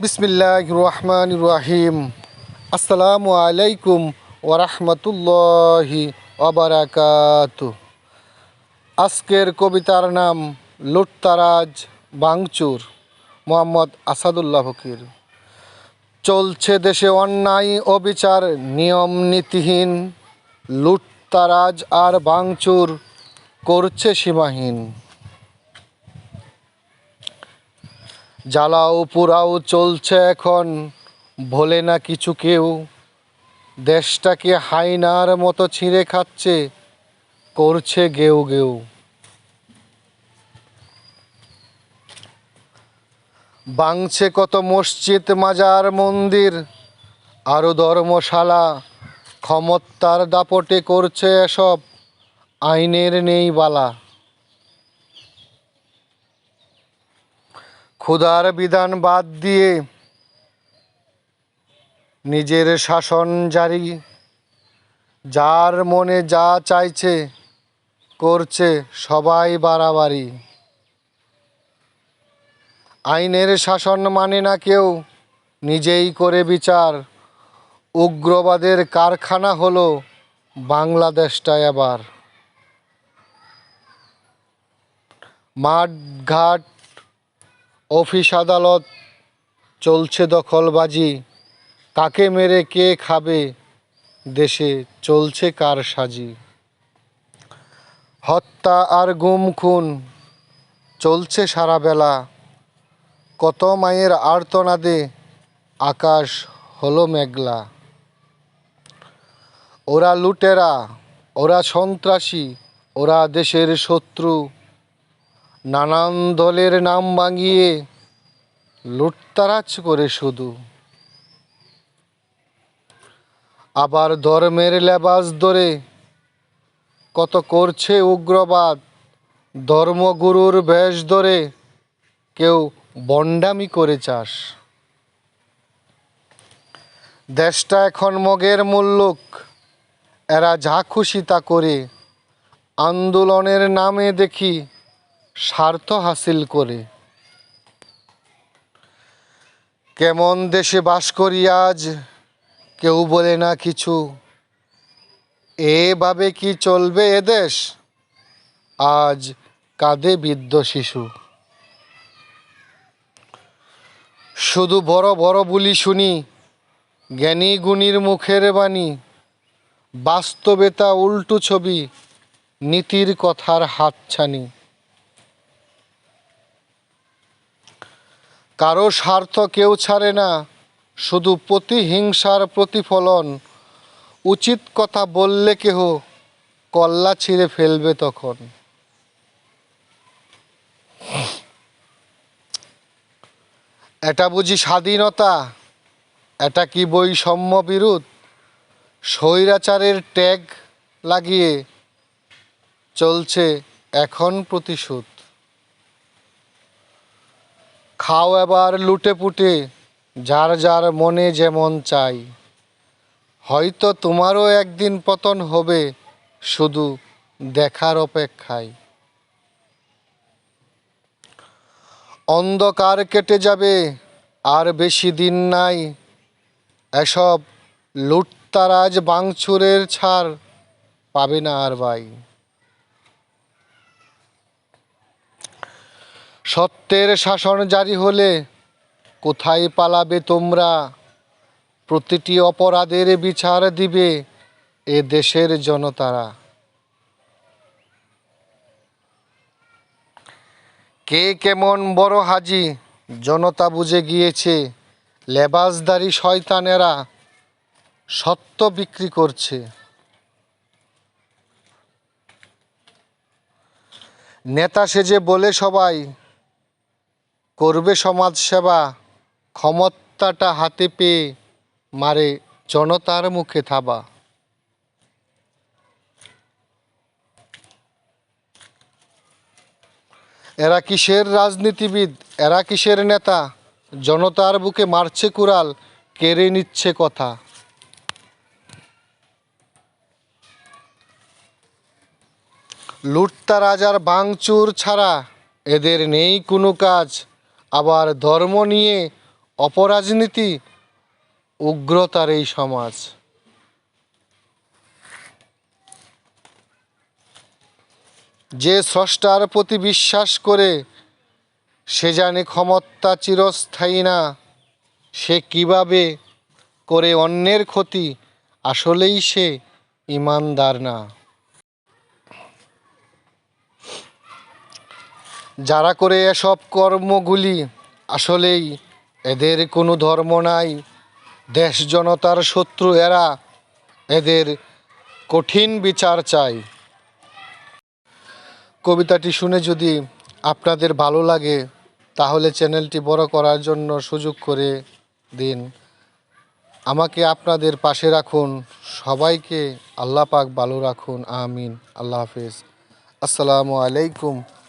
বিসমিল্লাহ রহমান রাহিম আসসালামু আলাইকুম ওরহমতুল্লাহি অবরাকাত আজকের কবিতার নাম লুটতারাজ বাংচুর মোহাম্মদ আসাদুল্লাহ ফকির। চলছে দেশে অন্যায়, অবিচার, নিয়ম নীতিহীন, লুটতারাজ আর বাংচুর করছে সীমাহীন। জ্বালাও পুরাও চলছে এখন। ভোলে না কিছু কেউ। দেশটাকে হাইনার মতো ছিঁড়ে খাচ্ছে। করছে গেউ গেউ। বাংছে কত মসজিদ, মাজার, মন্দির। আরও ধর্মশালা, ক্ষমতার দাপটে করছে এসব। আইনের নেই বালা। ক্ষুধার বিধান বাদ দিয়ে নিজের শাসন জারি। যার মনে যা চাইছে, করছে সবাই বাড়াবাড়ি। আইনের শাসন মানে না কেউ নিজেই করে বিচার। উগ্রবাদের কারখানা হলো বাংলাদেশটা আবার মাঠ ঘাট অফিস আদালত চলছে দখলবাজি। কাকে মেরে কে খাবে? দেশে চলছে কার সাজি? হত্যা আর গুম খুন, চলছে সারা বেলা। কত মায়ের আর্তনাদে আকাশ হলো মেঘলা। ওরা লুটেরা, ওরা সন্ত্রাসী, ওরা দেশের শত্রু। নানান দলের নাম ভাঙিয়ে লুটতারাজ করে শুধু। আবার ধর্মের লেবাস ধরে কত করছে উগ্রবাদ, ধর্মগুরুর বেশ ধরে কেউ বন্ডামি করে চাষ। দেশটা এখন মগের মুল্লুক এরা যা খুশি তা করে, আন্দোলনের নামে দেখি স্বার্থ হাসিল করে। কেমন দেশে বাস করি আজ, কেউ বলে না কিছু। এভাবে কি চলবে এদেশ আজ কাঁদে বৃদ্ধ শিশু। শুধু বড় বড় বুলি শুনি, জ্ঞানী গুণীর মুখের বাণী বাস্তবেতা উল্টো ছবি, নীতির কথার হাতছানি। কারও স্বার্থ কেউ ছাড়ে না, শুধু প্রতিহিংসার প্রতিফলন। উচিত কথা বললে কেহ কল্লা ছিঁড়ে ফেলবে তখন। এটা বুঝি স্বাধীনতা? এটা কি বৈষম্য বিরোধ? স্বৈরাচারের ট্যাগ লাগিয়ে চলছে এখন প্রতিশোধ। খাও এবার লুটে পুটে যার যার মনে যেমন চাই। হয়তো তোমারও একদিন পতন হবে, শুধু দেখার অপেক্ষায়। অন্ধকার কেটে যাবে, আর বেশি দিন নাই। এসব লুটতারাজ বাংচুরের ছাড় পাবে না আর ভাই। সত্যের শাসন জারি হলে কোথায় পালাবে তোমরা? প্রতিটি অপরাধের বিচার দিবে এ দেশের জনতারা। কে কেমন বড় হাজি? জনতা বুঝে গিয়েছে, লেবাসদারি শয়তানেরা সত্য বিক্রি করছে। নেতা সেজে বলে সবাই করবে সমাজ সেবা ক্ষমতাটা হাতে পেয়ে মারে জনতার মুখে থাবা। এরা কিসের রাজনীতিবিদ, এরা কিসের নেতা? জনতার বুকে মারছে কুড়াল, কেড়ে নিচ্ছে কথা। লুটতা রাজার বাংচুর ছাড়া এদের নেই কোনো কাজ। আবার ধর্ম নিয়ে অপরাজনীতি উগ্রতার এই সমাজ। যে স্রষ্টার প্রতি বিশ্বাস করে সে জানে ক্ষমতা চিরস্থায়ী না, সে কীভাবে করে অন্যের ক্ষতি আসলেই সে ইমানদার না। যারা করে এসব কর্মগুলি, আসলেই এদের কোনো ধর্ম নাই। দেশ জনতার শত্রু এরা, এদের কঠিন বিচার চাই। কবিতাটি শুনে যদি আপনাদের ভালো লাগে, তাহলে চ্যানেলটি বড় করার জন্য সুযোগ করে দিন। আমাকে আপনাদের পাশে রাখুন। সবাইকে আল্লাহ পাক ভালো রাখুন। আমিন। আল্লাহ হাফিজ। আসসালামু আলাইকুম।